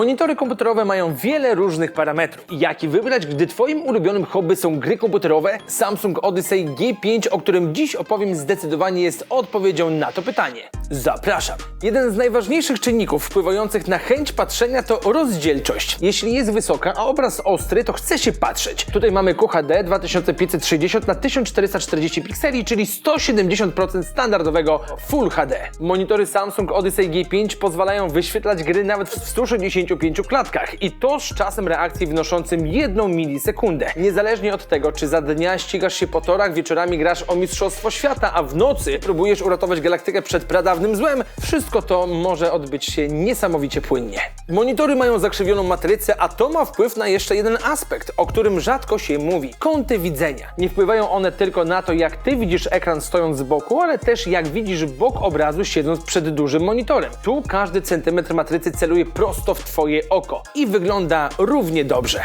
Monitory komputerowe mają wiele różnych parametrów. Jaki wybrać, gdy Twoim ulubionym hobby są gry komputerowe? Samsung Odyssey G5, o którym dziś opowiem, zdecydowanie jest odpowiedzią na to pytanie. Zapraszam! Jeden z najważniejszych czynników wpływających na chęć patrzenia to rozdzielczość. Jeśli jest wysoka, a obraz ostry, to chce się patrzeć. Tutaj mamy QHD 2560 na 1440 pikseli, czyli 170% standardowego Full HD. Monitory Samsung Odyssey G5 pozwalają wyświetlać gry nawet w 165 klatkach i to z czasem reakcji wynoszącym 1 milisekundę. Niezależnie od tego, czy za dnia ścigasz się po torach, wieczorami grasz o Mistrzostwo Świata, a w nocy próbujesz uratować galaktykę przed pradawnym złem, wszystko to może odbyć się niesamowicie płynnie. Monitory mają zakrzywioną matrycę, a to ma wpływ na jeszcze jeden aspekt, o którym rzadko się mówi. Kąty widzenia. Nie wpływają one tylko na to, jak ty widzisz ekran stojąc z boku, ale też jak widzisz bok obrazu siedząc przed dużym monitorem. Tu każdy centymetr matrycy celuje prosto w twoje oko i wygląda równie dobrze.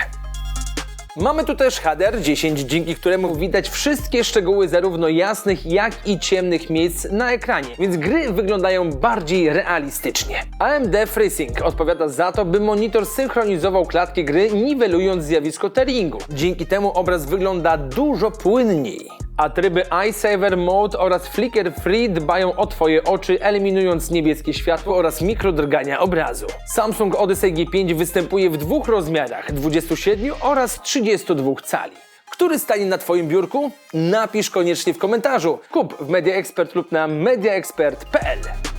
Mamy tu też HDR10, dzięki któremu widać wszystkie szczegóły zarówno jasnych, jak i ciemnych miejsc na ekranie, więc gry wyglądają bardziej realistycznie. AMD FreeSync odpowiada za to, by monitor synchronizował klatki gry, niwelując zjawisko tearingu. Dzięki temu obraz wygląda dużo płynniej. A tryby iSaver Mode oraz Flicker Free dbają o Twoje oczy, eliminując niebieskie światło oraz mikrodrgania obrazu. Samsung Odyssey G5 występuje w dwóch rozmiarach 27 oraz 32 cali. Który stanie na Twoim biurku? Napisz koniecznie w komentarzu. Kup w Media Expert lub na mediaexpert.pl.